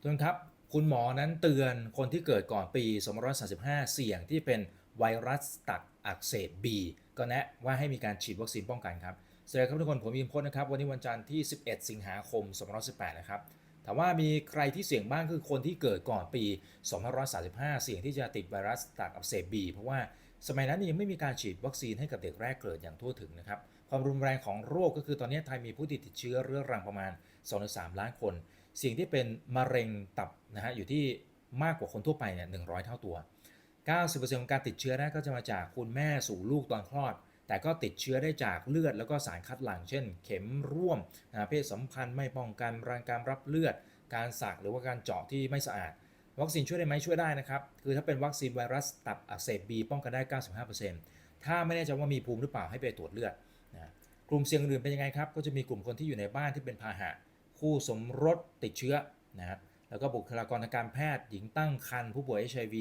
ทุกท่านครับ คุณหมอนั้นเตือนคนที่เกิดก่อนปี 2535 เสี่ยงที่เป็นไวรัสตับอักเสบ B ก็แนะว่าให้มีการฉีดวัคซีนป้องกันครับสวัสดีครับทุกคน ผมยิมพจน์นะครับ วันนี้วันจันทร์ที่ 11 สิงหาคม 2518 นะครับถามว่ามีใครที่เสี่ยงบ้างคือคนที่เกิดก่อนปี 2535 เสี่ยงที่จะติดไวรัสตับอักเสบ B เพราะว่าสมัยนั้นยังไม่มีการฉีดวัคซีนให้กับเด็กแรกเกิดอย่างทั่วถึงนะครับ ความรุนแรงของโรคก็คือตอนนี้ไทยมีผู้ติดเชื้อเรื้อรังประมาณ 2-3 ล้านคน สิ่งที่เป็นมะเร็งตับนะฮะอยู่ที่มากกว่าคนทั่วไปเนี่ย100เท่าตัว 90%ของการติดเชื้อนะก็จะมาจากคุณแม่สู่ลูกตอนคลอด แต่ก็ติดเชื้อได้จากเลือดแล้วก็สารคัดหลั่ง เช่น เข็มร่วมนะเพศสัมพันธ์ไม่ป้องกันรางการรับเลือด การสักหรือว่าการเจาะที่ไม่สะอาด วัคซีนช่วยได้ไหมช่วยได้นะครับ คือถ้าเป็นวัคซีนไวรัสตับอักเสบบีป้องกันได้ 95%ถ้าไม่แน่ใจว่ามีภูมิหรือเปล่าให้ไปตรวจเลือดนะกลุ่มเสี่ยงอื่นเป็นยังไงครับก็จะมีกลุ่มคนที่อยู่ในบ้านที่เป็นพาหะ คู่สมรสติดเชื้อนะแล้วก็บุคลากรทางการแพทย์ หญิงตั้งครรภ์ผู้ป่วย HIV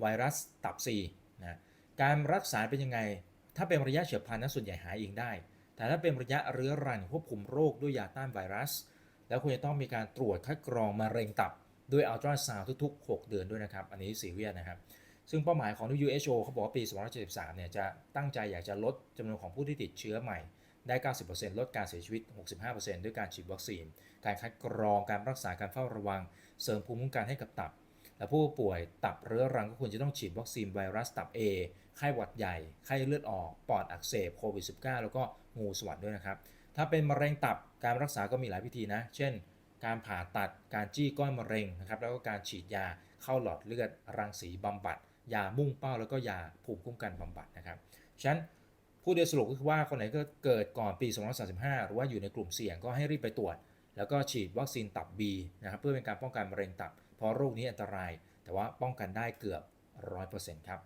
ไวรัสตับซีนะการรักษาเป็นยังไง ถ้าเป็นระยะเฉียบพลันนั้นส่วนใหญ่หายเองได้ แต่ถ้าเป็นระยะเรื้อรังควบคุมโรคด้วยยาต้านไวรัส แล้วควรจะต้องมีการตรวจคัดกรองมะเร็งตับด้วยอัลตราซาวด์ทุกๆ 6 เดือนด้วยนะครับ อันนี้ซีเรียสนะครับซึ่งเป้าหมายของ WHO เขาบอกว่าปี 2073 เนี่ยจะตั้งใจอยากจะลดจำนวนของผู้ที่ติดเชื้อใหม่ ได้ 90%ลดการเสียชีวิต 65%ด้วยการฉีดวัคซีน การคัดกรองการรักษาการเฝ้าระวัง เสริมภูมิคุ้มกันให้กับตับ และผู้ป่วยตับเรื้อรังก็ควรจะต้องฉีดวัคซีนไวรัสตับ A ไข้หวัดใหญ่ ไข้เลือดออก ปอดอักเสบโควิด -19 แล้วก็งูสวัสดด้วยนะครับ ถ้าเป็นมะเร็งตับการรักษาก็มีหลายวิธีนะ เช่น การผ่าตัดการจี้ก้อนมะเร็งนะครับแล้วก็การฉีดยาเข้าหลอดเลือดรังสีบำบัด ยามุ่งเป้าแล้วก็ยาภูมิคุ้มกันบำบัดนะครับฉะนั้น ผู้โดยสรุปก็คือว่าคนไหนก็เกิดก่อนปี2035 หรือว่าอยู่ในกลุ่มเสี่ยงก็ให้รีบไปตรวจ แล้วก็ฉีดวัคซีนตับ B นะครับเพื่อเป็นการป้องกันมะเร็งตับ เพราะโรคนี้อันตราย แต่ว่าป้องกันได้เกือบ 100%ครับ